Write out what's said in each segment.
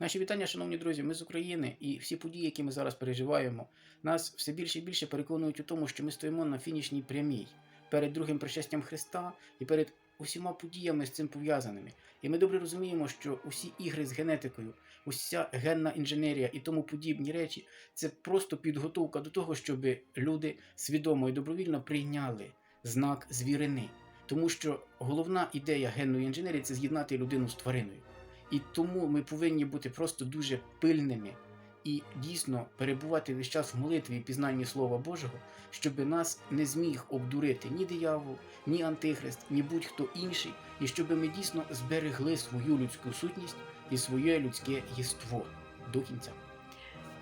Наші вітання, шановні друзі, ми з України і всі події, які ми зараз переживаємо, нас все більше і більше переконують у тому, що ми стоїмо на фінішній прямій перед другим пришестям Христа і перед усіма подіями з цим пов'язаними. І ми добре розуміємо, що усі ігри з генетикою, уся генна інженерія і тому подібні речі це просто підготовка до того, щоб люди свідомо і добровільно прийняли знак звірини. Тому що головна ідея генної інженерії це з'єднати людину з твариною. І тому ми повинні бути просто дуже пильними і дійсно перебувати весь час в молитві і пізнанні Слова Божого, щоб нас не зміг обдурити ні диявол, ні антихрист, ні будь-хто інший, і щоб ми дійсно зберегли свою людську сутність і своє людське єство до кінця.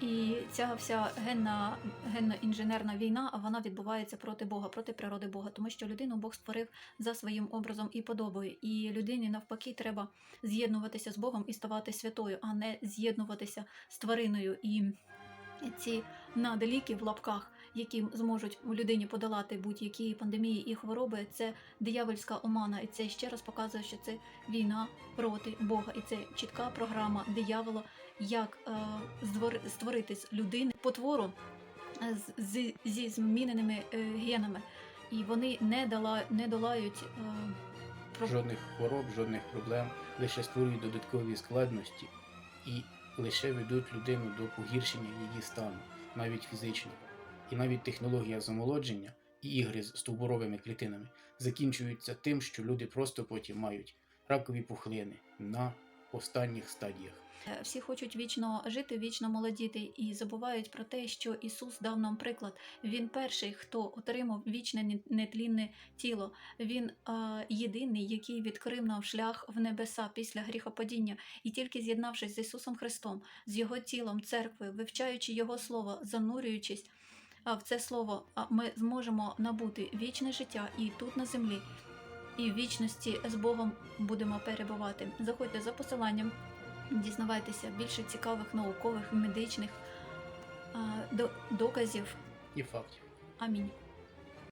І ця вся генна, генно-інженерна війна вона відбувається проти Бога, проти природи Бога, тому що людину Бог створив за своїм образом і подобою. І людині навпаки треба з'єднуватися з Богом і ставати святою, а не з'єднуватися з твариною. І ці надліки в лапках, які зможуть у людині подолати будь-які пандемії і хвороби, це диявольська омана. І це ще раз показує, що це війна проти Бога, і це чітка програма диявола, як е, створити з людини потвору е, з, зі зміненими е, генами. І вони не, дала, не долають е, Жодних хвороб, жодних проблем, лише створюють додаткові складності і лише ведуть людину до погіршення її стану, навіть фізичного. І навіть технологія замолодження і ігри з стовбуровими клітинами закінчуються тим, що люди просто потім мають ракові пухлини на останніх стадіях. Е, Всі хочуть вічно жити, вічно молодіти і забувають про те, що Ісус дав нам приклад. Він перший, хто отримав вічне не- нетлінне тіло. Він е, єдиний, який відкрив нам шлях в небеса після гріхопадіння. І тільки з'єднавшись з Ісусом Христом, з Його тілом, церквою, вивчаючи Його Слово, занурюючись в це слово, ми зможемо набути вічне життя і тут на землі. І в вічності з Богом будемо перебувати. Заходьте за посиланням дізнавайтеся більше цікавих наукових, медичних до- доказів. І фактів. Амінь.